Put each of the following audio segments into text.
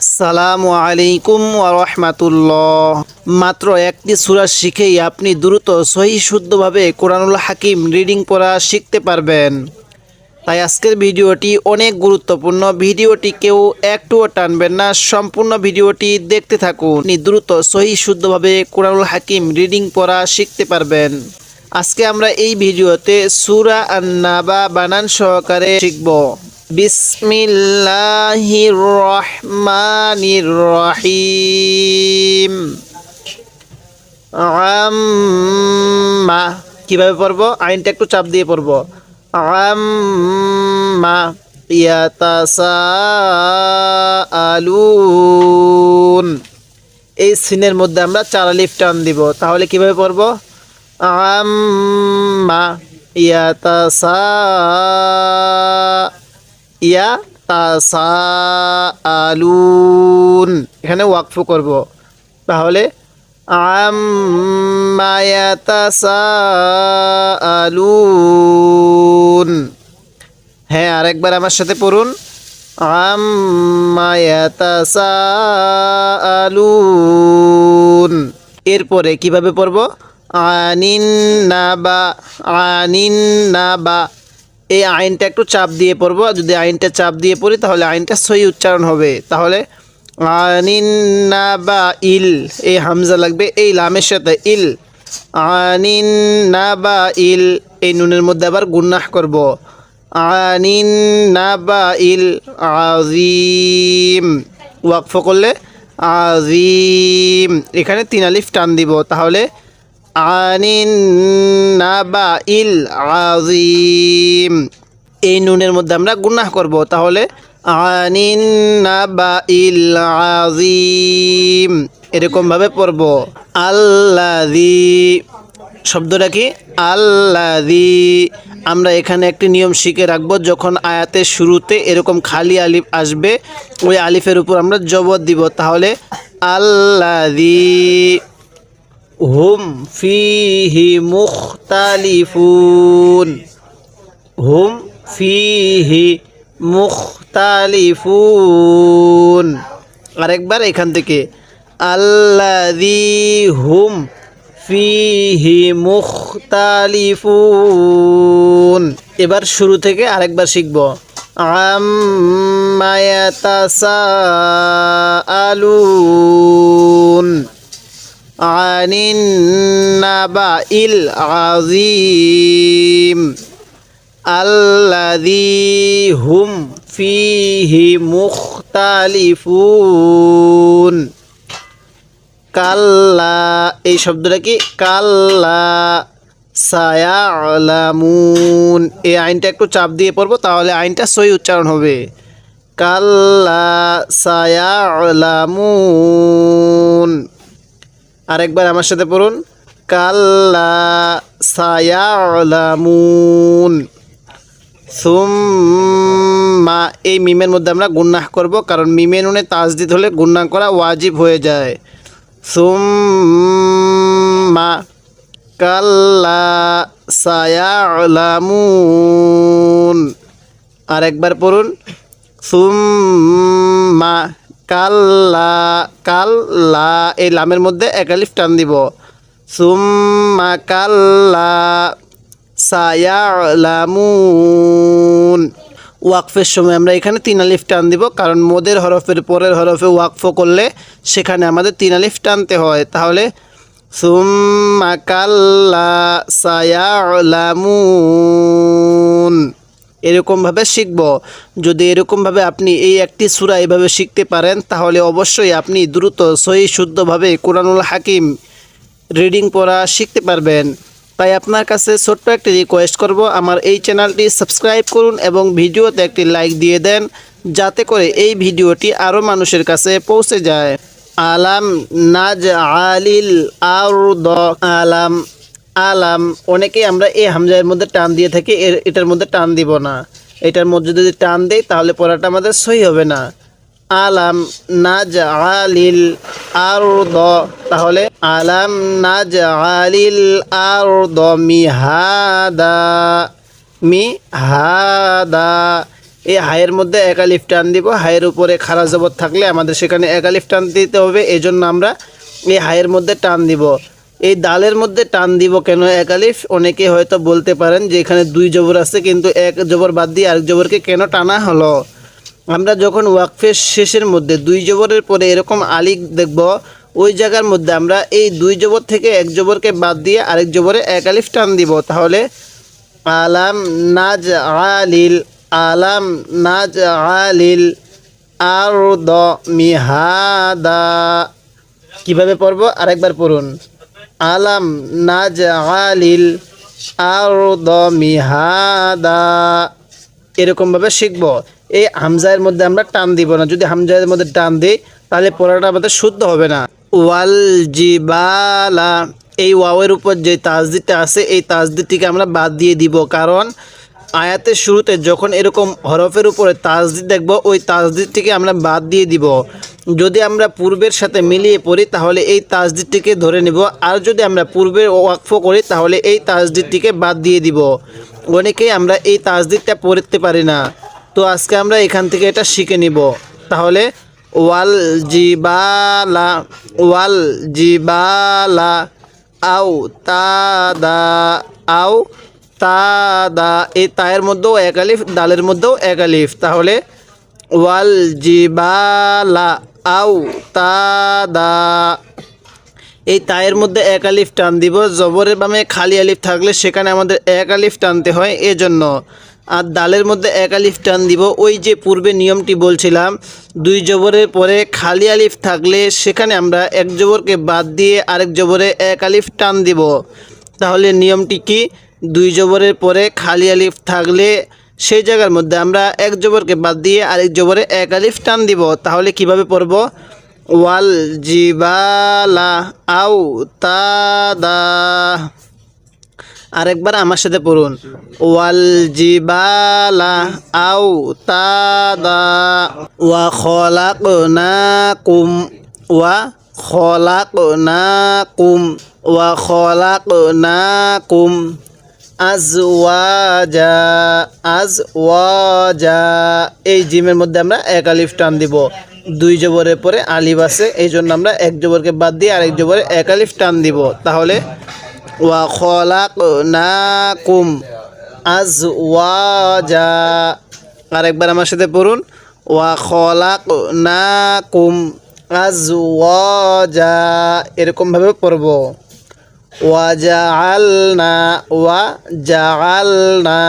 আসসালামু আলাইকুম রহমাতুল্লাহ। মাত্র একটি সূরা শিখেই আপনি দ্রুত সহি শুদ্ধভাবে কোরআনুল হাকিম রিডিং পড়া শিখতে পারবেন। তাই আজকের ভিডিওটি অনেক গুরুত্বপূর্ণ। ভিডিওটি কেউ একটুও টানবেন না, সম্পূর্ণ ভিডিওটি দেখতে থাকুন। আপনি দ্রুত সহি শুদ্ধভাবে কোরআনুল হাকিম রিডিং পড়া শিখতে পারবেন। আজকে আমরা এই ভিডিওতে সুরা সূরা আন্নাবা বানান সহকারে শিখব। বিসমিল্লাহির রহমানির রহিম। আম্মা, কীভাবে পড়ব? আইনটা একটু চাপ দিয়ে পড়ব। আম্মা, ইয়াতাসাআলুন। এই সিনের মধ্যে আমরা চার আলিফ টান দিব। তাহলে কীভাবে পড়ব? আম্মা ইয়াতাসা ইয়া তাসাআলুন এখানে ওয়াকফ করব। তাহলে ইয়াতাসাআলুন। হ্যাঁ আরেকবার আমার সাথে পড়ুন। ইয়াতাসাআলুন। এরপরে কীভাবে পড়ব? আনিন নাবা আনিন নাবা। এই আইনটা একটু চাপ দিয়ে পড়ব। যদি আইনটা চাপ দিয়ে পড়ি, তাহলে আইনটা সহি উচ্চারণ হবে। তাহলে আনিন নাবা ইল, এই হামজা লাগবে, এই লামের সাথে ইল। আনিন নাবা ইল, এই নুনের মধ্যে আবার গুন্নাহ করব। আনিন নাবা ইল আজিম ওয়াকফ করলে আজিম এখানে তিন আলিফ টান দিব। তাহলে আনিন নাবা ইল আজিম এই নুনের মধ্যে আমরা গুনাহ করব, তাহলে আনিন নাবা ইল আজিম এরকমভাবে পড়ব আল্লাদি শব্দটা কি? আল্লাদি আমরা এখানে একটি নিয়ম শিখে রাখব, যখন আয়াতের শুরুতে এরকম খালি আলিফ আসবে, ওই আলিফের উপর আমরা জবর দিব, তাহলে আল্লাদি হুম ফিহি মুখতালিফুন। হুম ফিহি মুখতালিফুন। আরেকবার এখান থেকে। আল্লাদি হুম ফিহি মুখতালিফুন। এবার শুরু থেকে আরেকবার শিখব। আম্মায়াতাসাআলুন عن النبأ العظيم الذي هم فيه مختلفون কাল্লা এই শব্দটা কি কাল্লা সায়ালামুন এই আইনটা একটু চাপ দিয়ে পড়বো তাহলে আইনটা সই উচ্চারণ হবে কাল্লা সায়ালামুন আরেকবার আমার সাথে পড়ুন। কাল্লা সায়ালামুন। সুম্মা, এই মিমের মধ্যে আমরা গুন্নাহ করব, কারণ মিমে নুনে তাজদিদ হলে গুন্নাহ করা ওয়াজিব হয়ে যায়। সুম্মা, কাল্লা সায়ালামুন। আরেকবার পড়ুন। সুম্মা কাল্লা কাল্লা, এই লামের মধ্যে একালিফ টান দিব। সুম্মা কাল্লা সায়ালামুন। ওয়াকফের সময় আমরা এখানে তিন আলিফ টান দিব, কারণ মোদের হরফের পরের হরফে ওয়াকফ করলে সেখানে আমাদের তিন আলিফ টানতে হয়। তাহলে সুম্মা কাল্লা সায়ালামুন। এরকমভাবে শিখব। যদি এরকমভাবে আপনি এই একটি সুরা এভাবে শিখতে পারেন, তাহলে অবশ্যই আপনি দ্রুত, সহি, শুদ্ধভাবে কোরআনুল হাকিম রিডিং পড়া শিখতে পারবেন। তাই আপনার কাছে ছোট্ট একটি রিকোয়েস্ট করব, আমার এই চ্যানেলটি সাবস্ক্রাইব করুন এবং ভিডিওতে একটি লাইক দিয়ে দেন, যাতে করে এই ভিডিওটি আরও মানুষের কাছে পৌঁছে যায়। আলাম নাজ আলিল আর আলাম আলাম, অনেকেই আমরা এই হামজার মধ্যে টান দিয়ে থাকি এটার মধ্যে টান দিব না। এটার মধ্যে যদি টান দেই, তাহলে পড়াটা আমাদের সহি হবে না। আলাম নাজ আলিল আর দ তাহলে আলাম নাজ আলিল আর দ মি হাদা এই হায়ের মধ্যে একালিফ টান দিব, হায়ের উপরে খারা জবর থাকলে আমাদের সেখানে একালিফ টান দিতে হবে এই জন্য আমরা এই হায়ের মধ্যে টান দিব। এই দালের মধ্যে টান দিব কেন একালিফ অনেকে হয়তো বলতে পারেন যে এখানে দুই জবর আছে, কিন্তু এক জবর বাদ দিয়ে আরেক জবরকে কেন টানা হলো? আমরা যখন ওয়াকফের শেষের মধ্যে দুই জবরের পরে এরকম আলিক দেখব, ওই জায়গার মধ্যে আমরা এই দুই জবর থেকে এক জবরকে বাদ দিয়ে আরেক জবরে এক আলিফ টান দিব। তাহলে আলাম নাজ আলিল আলাম নাজ আলিল আর দ মিহাদা। কীভাবে পড়ব? আরেকবার পড়ুন। আলাম নাজ আলিল মিহাদা। এরকমভাবে শিখব। এই হামজায়ের মধ্যে আমরা টান দিব না। যদি হামজায়ের মধ্যে টান দিই, তাহলে পড়াটা আমাদের শুদ্ধ হবে না। ওয়াল জিবালা। এই ওয়াওয়ের উপর যে তাজদিটা আছে, এই তাজদিটিকে আমরা বাদ দিয়ে দিব। কারণ আয়াতের শুরুতে যখন এরকম হরফের উপরে তাজদিদ দেখব, ওই তাজদিদটিকে আমরা বাদ দিয়ে দিব। যদি আমরা পূর্বের সাথে মিলিয়ে পড়ি, তাহলে এই তাজদিদটিকে ধরে নিব। আর যদি আমরা পূর্বের ওয়াকফ করি, তাহলে এই তাজদিদটিকে বাদ দিয়ে দিব। অনেকেই আমরা এই তাজদিদটা পড়তে পারি না। তো আজকে আমরা এখান থেকে এটা শিখে নিব। তাহলে ওয়াল জিবালা ওয়াল জিবালা, আও তাদা, আও তাদা এই তায়ের মধ্যেও এক আলিফ, দালের মধ্যেও এক আলিফ। তাহলে ওয়াল, জিবালা, আও তাদা এই তায়ের মধ্যে এক আলিফ টান দিব। জবরের বামে খালি আলিফ থাকলে সেখানে আমাদের এক আলিফ টানতে হয়। এজন্য আর দালের মধ্যে এক আলিফ টান দিব। ওই যে পূর্বে নিয়মটি বলছিলাম, দুই জবরের পরে খালি আলিফ থাকলে সেখানে আমরা এক জবরকে বাদ দিয়ে আরেক জবরে এক আলিফ টান দিব। তাহলে নিয়মটি কি? দুই জবরের পরে খালি আলিফ থাকলে সেই জায়গার মধ্যে আমরা এক জবরকে বাদ দিয়ে আরেক জবরে এক আলিফ টান দিব। তাহলে কীভাবে পড়ব? ওয়াল জিবালা আও তাদা আরেকবার আমার সাথে পড়ুন। ওয়াল জিবালা আও তাদা ওয়া খলাকনাকুম। ওয়া খলাকনাকুম। ওয়া খলাকনাকুম। আজওয়াজা আজওয়াজা। এই জিমের মধ্যে আমরা এক আলিফ টান দিব। দুই জবরের পরে আলিফ আছে, এই জন্য আমরা এক জবরকে বাদ দিয়ে আরেক জবরে এক আলিফ টান দিব। তাহলে, ওয়া খলাক না খলাকনাকুম। আজওয়াজা। আরেকবার আমার সাথে পড়ুন। ওয়া খলাক না খলাকনাকুম। আজওয়াজা। এরকমভাবে পড়ব। ওয়াজাআলনা ওয়া জাআলনা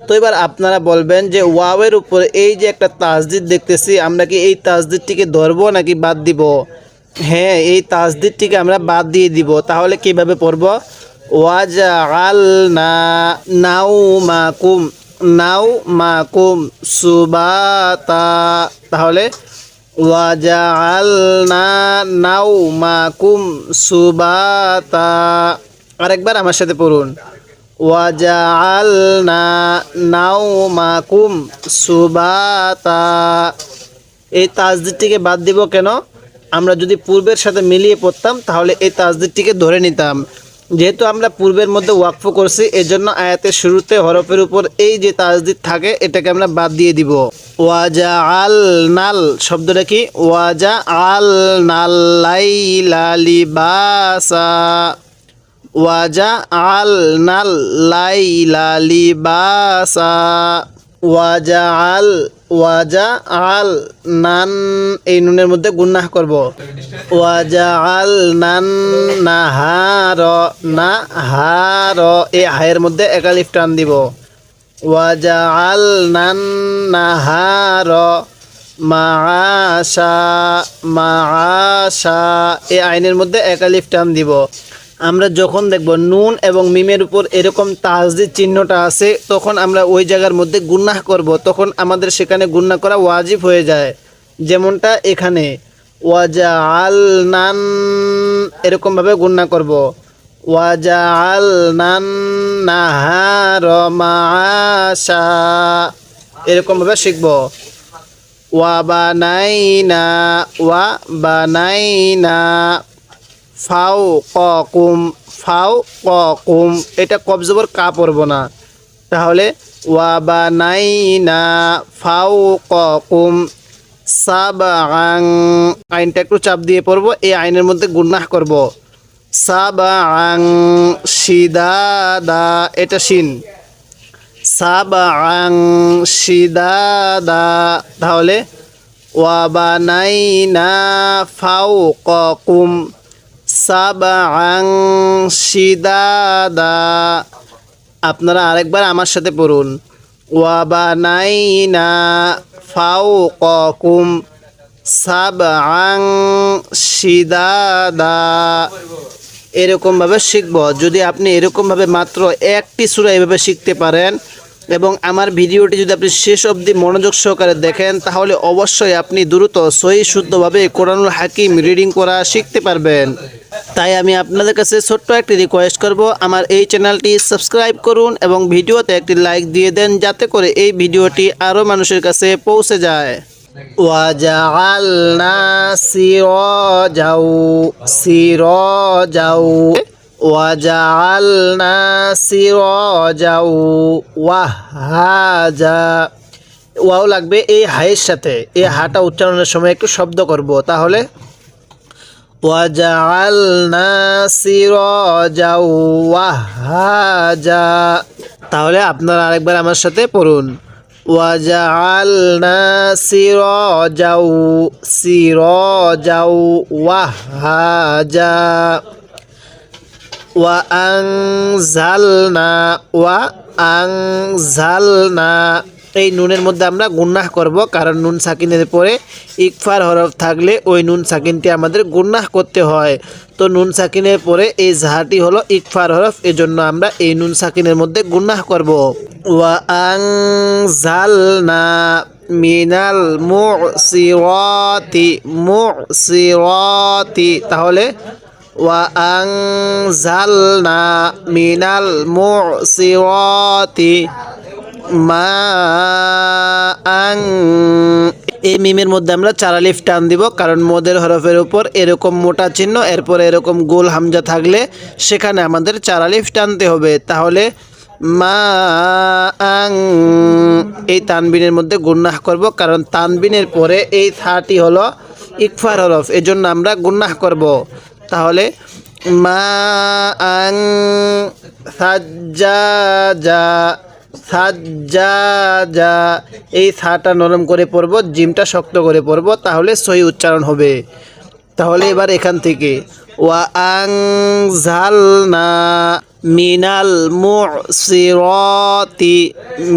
তো এবার আপনারা বলবেন যে ওয়াওয়ের উপর এই যে একটা তাসদিদ দেখতেছি, আমরা কি এই তাসদিদটিকে ধরবো নাকি বাদ দিব? হ্যাঁ এই তাসদিদটিকে আমরা বাদ দিয়ে দিব। তাহলে কীভাবে পড়ব? ওয়াজাআলনা নাও মাকুম নাও মাকুম সুবাতা। তাহলে ওয়াজাআলনা নাওমাকুম সুবাতা। আরেকবার আমার সাথে পড়ুন। ওয়াজাআলনা নাওমাকুম সুবাতা। এই তাজদিদটিকে বাদ দিব কেন? আমরা যদি পূর্বের সাথে মিলিয়ে পড়তাম, তাহলে এই তাজদিদটিকে ধরে নিতাম। যেহেতু আমরা পূর্বের মধ্যে ওয়াকফ করছি, এজন্য আয়াতের শুরুতে হরফের উপর এই যে তাজদিদ থাকে, এটাকে আমরা বাদ দিয়ে দিব। ওয়াজা আল নাল শব্দটা কি? ওয়াজা আল নাল লাইলা লিবাসা ওয়াজা আল নাল লাইলা লিবাসা ওয়াজা আল ওয়াজা আল নান এই নুনের মধ্যে গুন্নাহ করব। ওয়াজা আল নান নাহার নাহার এই হায়ের মধ্যে একালিফ টান দিব। ওয়াজা আল নান নাহার মাআশা মাআশা, এই আইনের মধ্যে একালিফ টান দিব। আমরা যখন দেখব নুন এবং মিমের উপর এরকম তাজদিদ চিহ্নটা আছে, তখন আমরা ওই জায়গার মধ্যে গুন্নাহ করব। তখন আমাদের সেখানে গুন্না করা ওয়াজিব হয়ে যায়। যেমনটা এখানে ওয়াজা আল নান এরকমভাবে গুন্না করব। ওয়াজা আল নান মাআশা এরকমভাবে শিখব। ওয়া বানাইনা ওয়া বানাইনা ফাও ক কুম ফাও ক কুম এটা কবজবর কা পড়ব না। তাহলে ওয়া বা নাই না ফাউ কুম সাবাং আইনটা একটু চাপ দিয়ে পড়ব, এই আইনের মধ্যে গুন্নাহ করব। সাবাং শিদাদা এটা শিন। সাবাং শিদাদা তাহলে ওয়াবানাইনা ফাওকাকুম সাবাং শিদাদা। আপনারা আরেকবার আমার সাথে পড়ুন। ওয়াবানাইনা ফাওকাকুম সাবাং শিদাদা। এরকমভাবে শিখব। যদি আপনি এরকমভাবে মাত্র একটি সুরা এভাবে শিখতে পারেন এবং আমার ভিডিওটি যদি আপনি শেষ অবধি মনোযোগ সহকারে দেখেন, তাহলে অবশ্যই আপনি দ্রুত, সহি, শুদ্ধভাবে কোরআনুল হাকিম রিডিং করা শিখতে পারবেন। তাই আমি আপনাদের কাছে ছোট্ট একটি রিকোয়েস্ট করব, আমার এই চ্যানেলটি সাবস্ক্রাইব করুন এবং ভিডিওতে একটি লাইক দিয়ে দেন, যাতে করে এই ভিডিওটি আরও মানুষের কাছে পৌঁছে যায়। ওয়াজাআলনা সিরাজাও সিরাজাও وجعلنا سراجا وهاجا ওয়াও লাগবে এই হায়ের সাথে এই হাটা উচ্চারণের সময় একটু শব্দ করব তাহলে ওয়াজআলনা সিরাজা ওয়াহাজা তাহলে আপনারা আরেকবার আমার সাথে পড়ুন ওয়াজআলনা সিরাজা সিরাজা ওয়াহাজা ওয়া আনজালনা ওয়া আনজালনা। এই নুনের মধ্যে আমরা গুন্নাহ করব, কারণ নুন সাকিনের পরে ইকফার হরফ থাকলে ওই নুন সাকিনটি আমাদের গুন্নাহ করতে হয়। তো নুন সাকিনের পরে এই জাহাটি হলো ইকফার হরফ, এজন্য আমরা এই নুন সাকিনের মধ্যে গুন্নাহ করব। ওয়া আং আনজালনা মিনাল মুসিরাতি মুসিরাতি। তাহলে وأنزلنا من المعصرات ماء এই মিমের মধ্যে আমরা চার আলিফ টান দিব কারণ মদের হরফের উপর এরকম মোটা চিহ্ন এরপর এরকম গোল হামজা থাকলে সেখানে আমাদের চার আলিফ টানতে হবে তাহলে মা আং এই তানবিনের মধ্যে গুন্নাহ করব কারণ তানবিনের পরে এই থাটি হলো ইকফার হরফ এজন্য আমরা গুন্নাহ করব তাহলে মা আং এই সাটা নরম করে পড়ব জিমটা শক্ত করে পড়ব তাহলে সহি উচ্চারণ হবে। তাহলে এবার এখান থেকে। ওয়া আং ঝালনা মিনাল মুসিরতি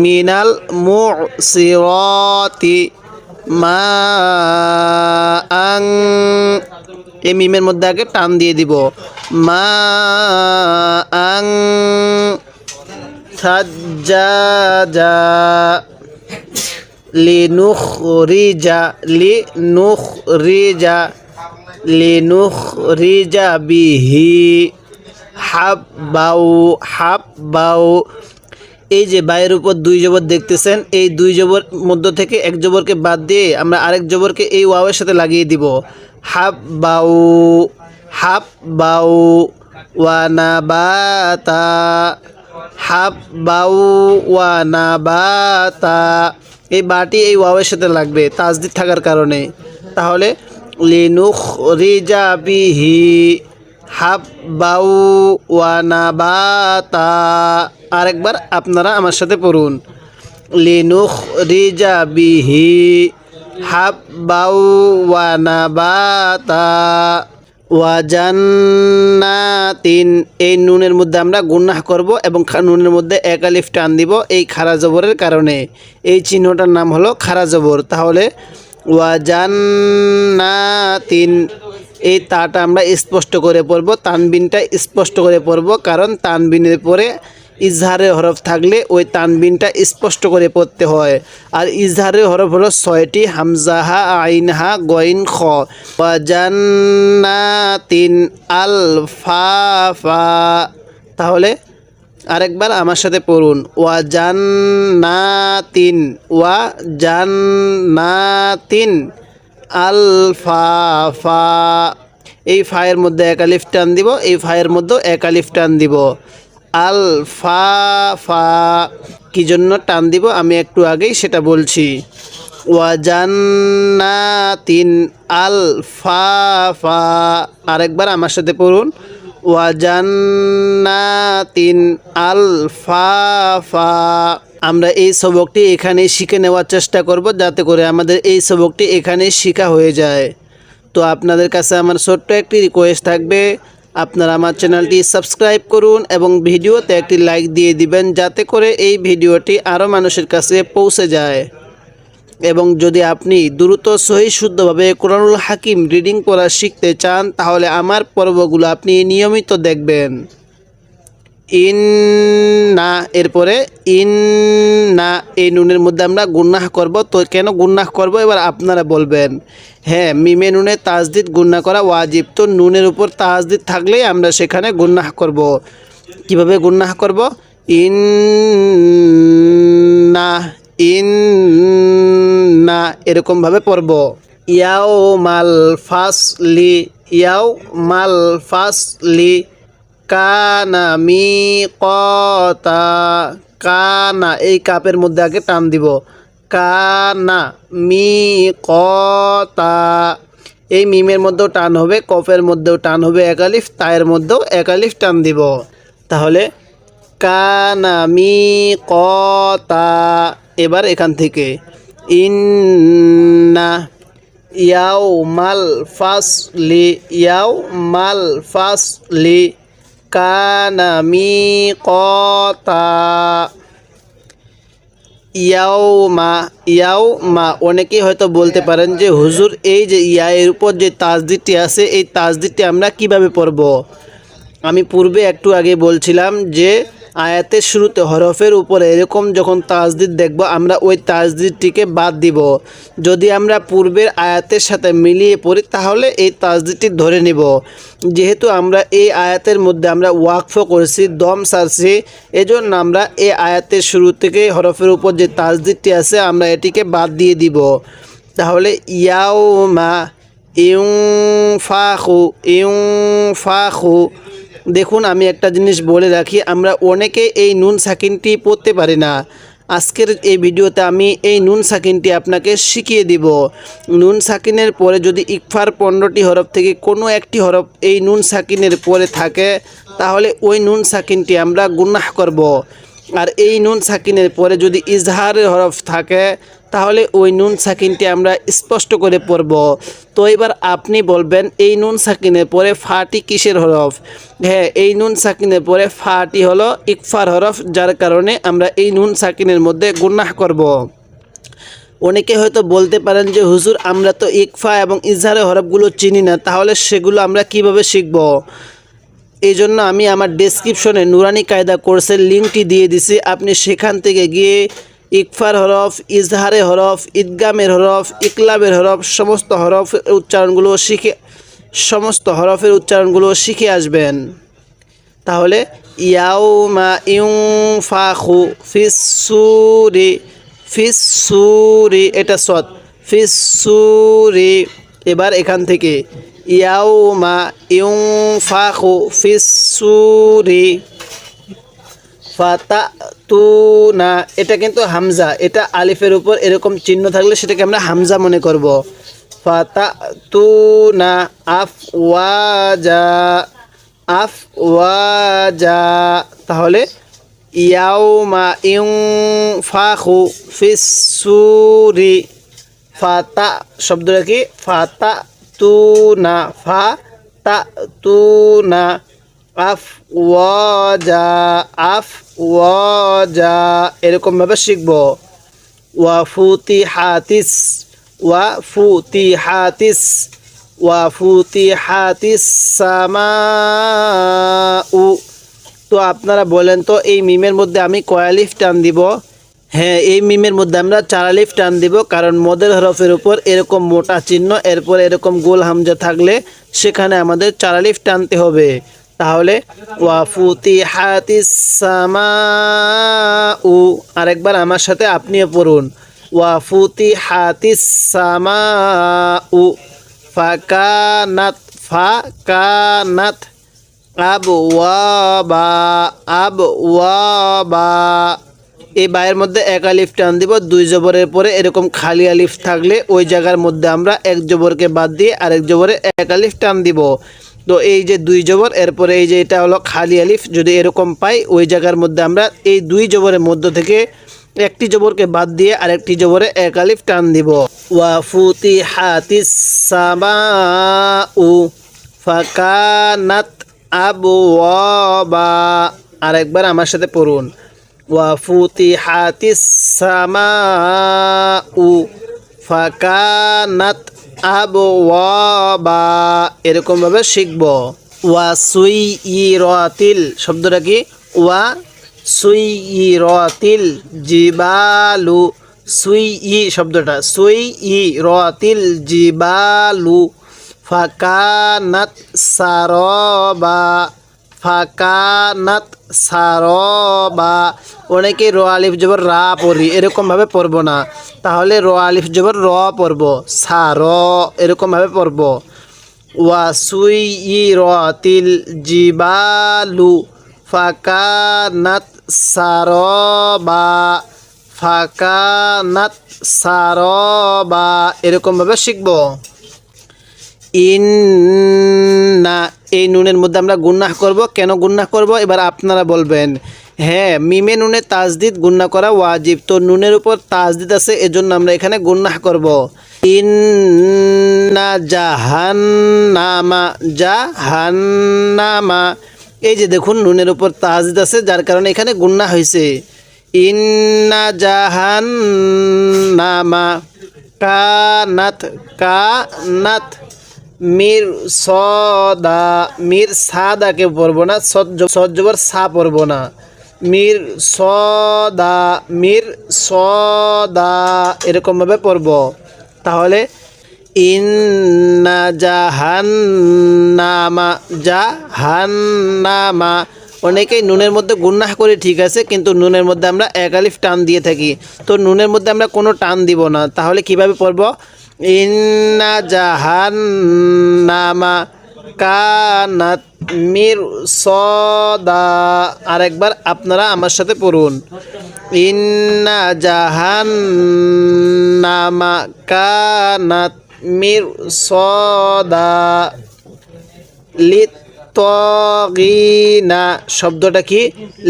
মিনাল মুসিরতি। মা আং এই মিমের মধ্যে আগে টান দিয়ে দিব। মা আং সাজ্জাজা লিনুখরিজা লিনুখরিজা লিনুখরিজা বিহি হাব্বাউ হাব্বাউ। এই যে বাইয়ের উপর দুই জবর দেখতেছেন, এই দুই জবর মধ্য থেকে এক জবরকে বাদ দিয়ে আমরা আরেক জবরকে এই ওয়াওয়ের সাথে লাগিয়ে দিব। হাব বাউ হাব বাউ ওয়ানাবাতা হাব বাউ ওয়ানাবাতা এই বাটি এই ওয়াওয়ের সাথে লাগবে, তাজদিদ থাকার কারণে। তাহলে লিনুখ রিজা বিহি হাব বাউ ওয়ানাবাতা আরেকবার আপনারা আমার সাথে পড়ুন। লিনুখ রিজা বিহি বাউ ওয়ানাবাতা ওয়াজান্নাতিন এই নুনের মধ্যে আমরা গুন্নাহ করব এবং নুনের মধ্যে এক আলিফ টান দিব এই খারা জবরের কারণে। এই চিহ্নটার নাম হলো খারা জবর। তাহলে ওয়াজান্নাতিন এই তাটা আমরা স্পষ্ট করে পড়ব, তানবিনটা স্পষ্ট করে পড়ব, কারণ তানবিনের পরে ইজহারের হরফ থাকলে ওই তানবিনটা স্পষ্ট করে পড়তে হয়। আর ইজহারের হরফ হলো ছয়টি, হামজাহা, আইনহা, গইন, খ। ওয়াজান্নাতিন আলফাফা। তাহলে আরেকবার আমার সাথে পড়ুন। ওয়া জান্নাতিন ওয়া জান্নাতিন আলফাফা। এই ফায়ের মধ্যে এক আলিফ টান দিব, এই ফায়ের মধ্যেও এক আলিফ টান দিব। আল ফা ফা কি জন্য টান দিব? আমি একটু আগেই সেটা বলছি। ওয়াজান্নাতিন আল ফা ফা আরেকবার আমার সাথে পড়ুন। ওয়াজান্নাতিন আল ফা ফা আমরা এই সবকটি এখানেই শিখে নেওয়ার চেষ্টা করব যাতে করে আমাদের এই সবকটি এখানেই শেখা হয়ে যায়। তো আপনাদের কাছে আমার ছোট্ট একটি রিকোয়েস্ট থাকবে। আপনারা আমার চ্যানেলটি সাবস্ক্রাইব করুন এবং ভিডিওতে একটি লাইক দিয়ে দিবেন যাতে করে এই ভিডিওটি আরও মানুষের কাছে পৌঁছে যায়। এবং যদি আপনি দ্রুত সহি শুদ্ধভাবে কোরআনুল হাকিম রিডিং করা শিখতে চান, তাহলে আমার পর্বগুলো আপনি নিয়মিত দেখবেন। ইন না এরপরে ইন না এই নুনের মধ্যে আমরা গুন্নাহ করব। তো কেন গুন্নাহ করব? এবার আপনারা বলবেন হ্যাঁ মিমে নুনে তাজদিদ গুন্না করা ওয়াজিব। তো নুনের উপর তাজদিদ থাকলেই আমরা সেখানে গুন্নাহ করব। কীভাবে গুন্নাহ করব? ইন না ইন না এরকমভাবে পড়ব। ইয়াও মাল ফাসলি ইয়াও মাল ফাসলি। কানা মি কতা কানা, এই কাপের মধ্যে আগে টান দিব। কানা মি কতা এই মিমের মধ্যেও টান হবে, কফের মধ্যেও টান হবে একালিফ তায়ের মধ্যেও একালিফ টান দিব। তাহলে কানা মি কতা এবার এখান থেকে। ইন্না ইয়াও মাল ফাসলি ইয়াও মাল ফাসলি। কানা মি ইয়াউমা ইয়াও মা ইয়াও মা অনেকেই হয়তো বলতে পারেন যে, হুজুর, এই যে ইয়া এর উপর যে তাজদিরটি আছে, এই তাজদিরটি আমরা কীভাবে পড়ব? আমি পূর্বে একটু আগে বলছিলাম যে আয়াতের শুরুতে হরফের উপরে এরকম যখন তাজদিদ দেখব, আমরা ওই তাজদিদটিকে বাদ দিব। যদি আমরা পূর্বের আয়াতের সাথে মিলিয়ে পড়ি, তাহলে এই তাজদিদটি ধরে নিব। যেহেতু আমরা এই আয়াতের মধ্যে আমরা ওয়াকফ করেছি, দম সারছি, এজন্য আমরা এই আয়াতের শুরু থেকে হরফের উপর যে তাজদিদটি আছে, আমরা এটিকে বাদ দিয়ে দিব। তাহলে ইয়াও মা ইউং ফাখু ইউং ফাখু দেখুন, আমি একটা জিনিস বলে রাখি, আমরা অনেকে এই নুন সাকিনটি পড়তে পারি না আজকের এই ভিডিওতে আমি এই নুন সাকিনটি আপনাকে শিখিয়ে দিব নুন সাকিনের পরে যদি ইকফার পনেরোটি হরফ থেকে কোনো একটি হরফ এই নুন সাকিনের পরে থাকে, তাহলে ওই নুন সাকিনটি আমরা গুনাহ করব। আর এই নুন সাকিনের পরে যদি ইজহারের হরফ থাকে তাহলে ওই নুন সাকিনটি আমরা স্পষ্ট করে পড়ব। তো এবার আপনি বলবেন, এই নুন সাকিনের পরে ফাটি কিসের হরফ? হ্যাঁ এই নুন সাকিনের পরে ফাটি হলো ইকফার হরফ, যার কারণে আমরা এই নুন সাকিনের মধ্যে গুনাহ করব। অনেকে হয়তো বলতে পারেন যে, হুজুর, আমরা তো ইকফা এবং ইজহারের হরফগুলো চিনি না, তাহলে সেগুলো আমরা কীভাবে শিখব? এই জন্য আমি আমার ডেসক্রিপশনে নুরানি কায়দা কোর্সের লিঙ্কটি দিয়ে দিছি। আপনি সেখান থেকে গিয়ে ইকফার হরফ, ইজহারে হরফ ঈদগামের হরফ, ইকলাবের হরফ, সমস্ত হরফ উচ্চারণগুলো শিখে, সমস্ত হরফের উচ্চারণগুলো শিখে আসবেন। তাহলে ইয়াও মা ইউ ফাখু ফিসুরি ফিসুরি এটা সৎ ফিসুরি এবার এখান থেকে ইয়াও মা ইউ ফাখু ফিসুরি ফাতা তু না এটা কিন্তু হামজা, এটা আলিফের উপর এরকম চিহ্ন থাকলে সেটাকে আমরা হামজা মনে করব। ফাতা তু না আফ ওয়াজা আফ ওয়াজা তাহলে ইয়াউমা ইউ ফাখু ফিসুরি ফাতা শব্দটা কি? ফাতা তু না ফা তা তু না আফ ওয়াজা আফ ওয়াজা এরকমভাবে শিখব। ওয়া ফুতি হাতিস ওয়া ফুতি হাতিস ওয়া ফুতি হাতিস উ তো আপনারা বলেন তো, এই মিমের মধ্যে আমি কয়ালিফ টান দিব? হ্যাঁ এই মিমের মধ্যে আমরা চারালিফ টান দিব, কারণ মদের হরফের উপর এরকম মোটা চিহ্ন, এরপর এরকম গোল হামজা থাকলে সেখানে আমাদের চারালিফ টানতে হবে। তাহলে উ আরেকবার আমার সাথে আপনিও পড়ুন ওয়াফুতি হাতিস সামা উ ফাকানাত ফাকানাত আব ওয়াবা এই বায়ের মধ্যে এক আলিফ টান দিব, দুই জবরের পরে এরকম খালি আলিফ থাকলে ওই জায়গার মধ্যে আমরা এক জবরকে বাদ দিয়ে আরেক জবরে এক আলিফ টান দিব। তো এই যে দুই জবর, এরপরে এই যে এটা হলো খালি আলিফ, যদি এরকম পাই, ওই জায়গার মধ্যে আমরা এই দুই জবরের মধ্য থেকে একটি জবরকে বাদ দিয়ে আরেকটি জবরে এক আলিফ টান দিব। ওয়া ফুতি হাতিস সামাউ ফাকানাত আবওয়াবা। আরেকবার আমার সাথে পড়ুন। ওয়া ফুতি হাতিস সামাউ ফাকানাত আবওয়াবা। এরকমভাবে শিখব। ওয়া সুই ইরাতিল শব্দটা কি? ওয়া সুই ইরাতিল জিবালু। সুই ই শব্দটা সুই ই রতিল জিবালু। ফাকানাত সারবা। ফাকানাত সারবা। অনেকে র আলিফ জবর রা পড়ি এরকমভাবে পড়ব না। তাহলে র আলিফ জবর র পড়ব, সার এরকমভাবে পড়ব। ওয়া সুই ই রতিল জিবালু ফাকানাত সারবা। ফাকানাত সারবা এরকমভাবে শিখব। ইন্না, এই নুনের মধ্যে আমরা গুন্নাহ করব। কেন গুন্নাহ করব? এবার আপনারা বলবেন হ্যাঁ মিমে নুনে তাজদিদ গুন্না করা ওয়াজিব। তো নুনের উপর তাজদিদ আছে, এজন্য আমরা এখানে গুন্নাহ করব। ইন্না জাহান্নামা জাহান্নামা। এই যে দেখুন, নুনের উপর তাজদিদ আছে, যার কারণে এখানে গুন্না হয়েছে ইন্না জাহান্নামা কানাত কানাত। মির সদা, মির সাদাকে পড়ব না সজ্জবর সা পড়ব না। মির সদা মির সদা এরকমভাবে পড়ব তাহলে, ইন্না জাহান্নামা জাহান্নামা। অনেকেই নুনের মধ্যে গুন্নাহ করে ঠিক আছে, কিন্তু নুনের মধ্যে আমরা এক আলিফ টান দিয়ে থাকি। তো নুনের মধ্যে আমরা কোনো টান দিব না। তাহলে কীভাবে পড়ব ইন্না জাহান্নামা কানাত মির সদা আরেকবার আপনারা আমার সাথে পড়ুন। ইন্না জাহান্নামা কানাত মির সদা লিত তগিনা শব্দটা কি?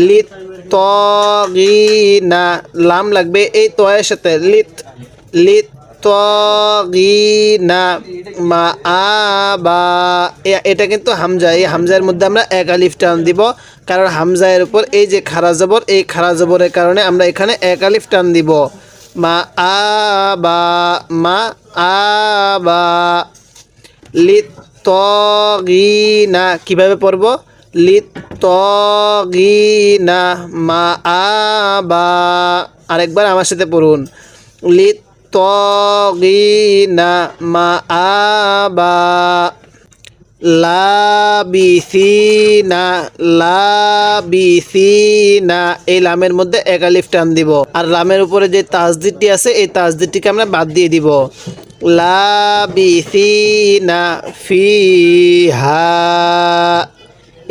লিত তগিনা লাম লাগবে এই তয়ের সাথে। লিত লিত তগিনা মা আবা এটা কিন্তু হামজা, এই হামজার মধ্যে আমরা এক আলিফ টান দিব, কারণ হামজায়ের উপর এই যে খারা জবর, এই খারা জবরের কারণে আমরা এখানে এক আলিফ টান দিব। মা আবা মা আবা লিতগিনা কীভাবে পড়ব? লিতগিনা মা আবা আরেকবার আমার সাথে পড়ুন। লিতগিনা মা আবা লাবিসিনা লাবিসিনা। এই লামের মধ্যে একালিফ টান দিব। আর লামের উপরে যে তাজদিদটি আছে, এই তাজদিদটিকে আমরা বাদ দিয়ে দিব। লাবিসিনা ফিহা।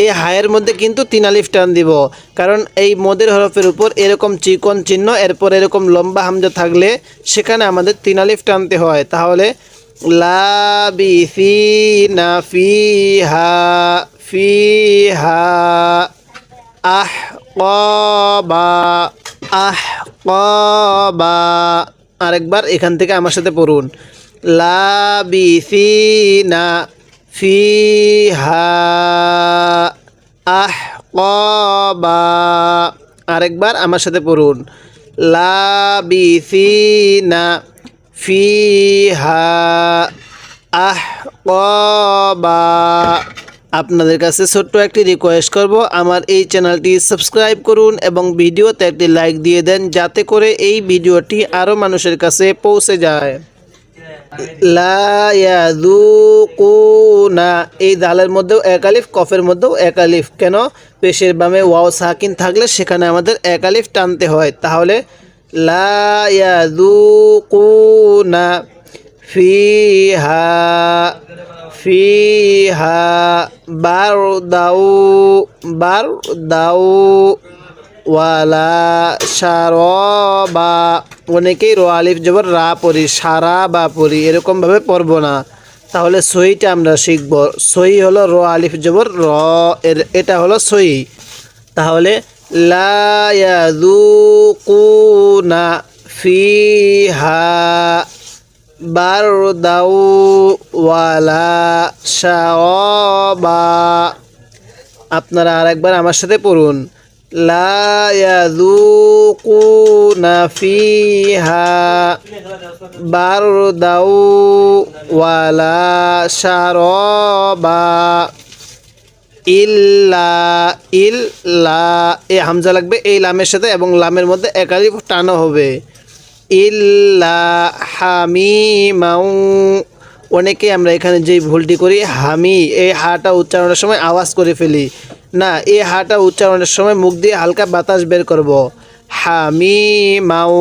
এই হায়ের মধ্যে কিন্তু তিন আলিফ টান দিব। কারণ এই মদের হরফের উপর এরকম চিকন চিহ্ন, এরপর এরকম লম্বা হামজা থাকলে সেখানে আমাদের তিন আলিফ টানতে হয়। তাহলে লাবিসিনা ফিহা ফিহা আহ কবা আহ কবা আরেকবার এখান থেকে আমার সাথে পড়ুন। লাবিসিনা ফিহা আহ কবা আরেকবার আমার সাথে পড়ুন। লাবিসিনা ফিহা আহ কবা আপনাদের কাছে ছোট্ট একটি রিকোয়েস্ট করব। আমার এই চ্যানেলটি সাবস্ক্রাইব করুন এবং ভিডিওতে একটি লাইক দিয়ে দেন, যাতে করে এই ভিডিওটি আরও মানুষের কাছে পৌঁছে যায়। লায়াদুকুনা এই দালের মধ্যেও এক আলিফ, কফের মধ্যেও এক আলিফ। কেন? পেশের বামে ওয়াও সাকিন থাকলে সেখানে আমাদের এক আলিফ টানতে হয়। তাহলে লায়াদুকুনা ফিহা ফিহা বার দাউ বার দাউ ওয়ালা সারবা অনেকেই র আলিফ জবর রা পড়ি সারা বা পড়ি এরকমভাবে পড়ব না। তাহলে সইটা আমরা শিখব। সই হলো র আলিফ জবর র, এর এটা হলো সই। তাহলে লা ইয়াযুকুনা ফিহা বারদাউ ওয়ালা শাওবা আপনারা আরেকবার আমার সাথে পড়ুন। লা ইয়াযুকুনা ফিহা বারদাউ ওয়ালা শারবা ইল্লা ইল্লা। এ হামজা লাগবে এই লামের সাথে এবং লামের মধ্যে একাধিক টানো হবে। ইল্লা হামিমাউ অনেকে আমরা এখানে যেই ভুলটি করি, হামি, এই হাটা উচ্চারণের সময় আওয়াজ করে ফেলি। না, এই হাটা উচ্চারণের সময় মুখ দিয়ে হালকা বাতাস বের করব। হামি মাউ,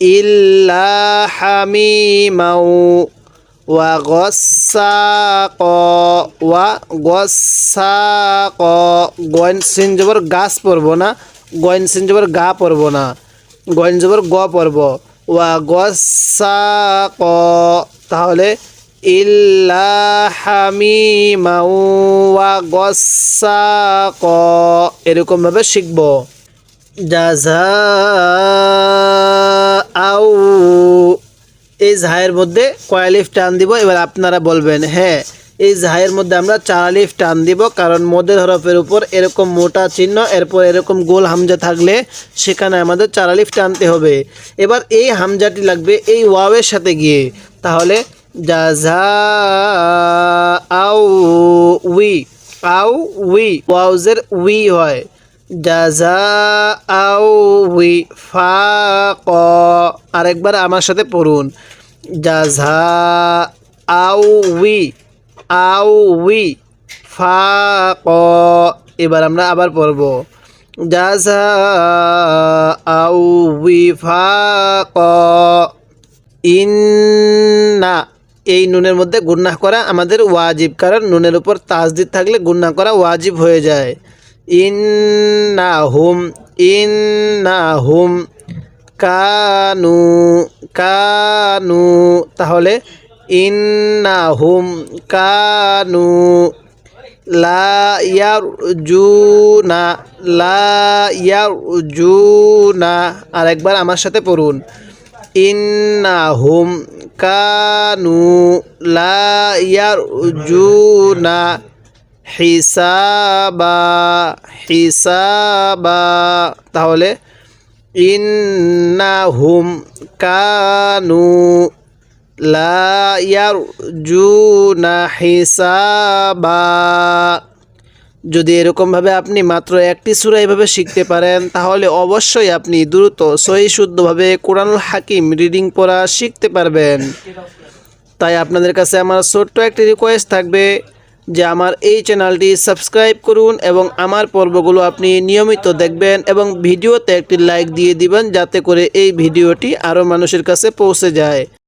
ইল্লা হামি মাউ, ওয়া গসাক ওয়া গসাক। গয়েন সিন গাছ পড়ব না, গয়েন সিন গা পড়ব না, গয়েন জবর গ পড়ব। ওয়া গসাক তাহলে গসাক। এরকমভাবে শিখব। আউ এই জাহের মধ্যে কয়ালিফ টান দিব? এবার আপনারা বলবেন হ্যাঁ এই জাহের মধ্যে আমরা চারালিফ টান দিব, কারণ মদের হরফের উপর এরকম মোটা চিহ্ন, এরপর এরকম গোল হামজা থাকলে সেখানে আমাদের চারালিফ টানতে হবে। এবার এই হামজাটি লাগবে এই ওয়াওয়ের সাথে গিয়ে। তাহলে জাজা আউ উই আউ উই ওয়াউজের উই হয়। জাজা আউ উই ফাক আরেকবার আমার সাথে পড়ুন। জাজা আউ উই আউ উই ফাক এবার আমরা আবার পড়ব। জাজা আউ উই ফাক ইন্না, এই নুনের মধ্যে গুন্না করা আমাদের ওয়াজিব, কারণ নুনের উপর তাজদিদ থাকলে গুন্না করা ওয়াজিব হয়ে যায়। ইন্না হুম ইন্না হুম কানু কানু, তাহলে ইন্না হুম কানু, লা ইয়ারজুনা লা ইয়ারজুনা, আরেকবার আমার সাথে পড়ুন। ইন্নাহুম কানু লা ইয়ারজুনা হিসাবা হিসাবা। তাহলে ইন্নাহুম কানু লা ইয়ারজুনা হিসাবা। যদি এরকমভাবে আপনি মাত্র একটি সুরা এভাবে শিখতে পারেন, তাহলে অবশ্যই আপনি দ্রুত, সহি শুদ্ধভাবে কোরআনুল হাকিম রিডিং পড়া শিখতে পারবেন। তাই আপনাদের কাছে আমার ছোট্ট একটি রিকোয়েস্ট থাকবে যে আমার এই চ্যানেলটি সাবস্ক্রাইব করুন এবং আমার পর্বগুলো আপনি নিয়মিত দেখবেন এবং ভিডিওতে একটি লাইক দিয়ে দিবেন, যাতে করে এই ভিডিওটি আরও মানুষের কাছে পৌঁছে যায়।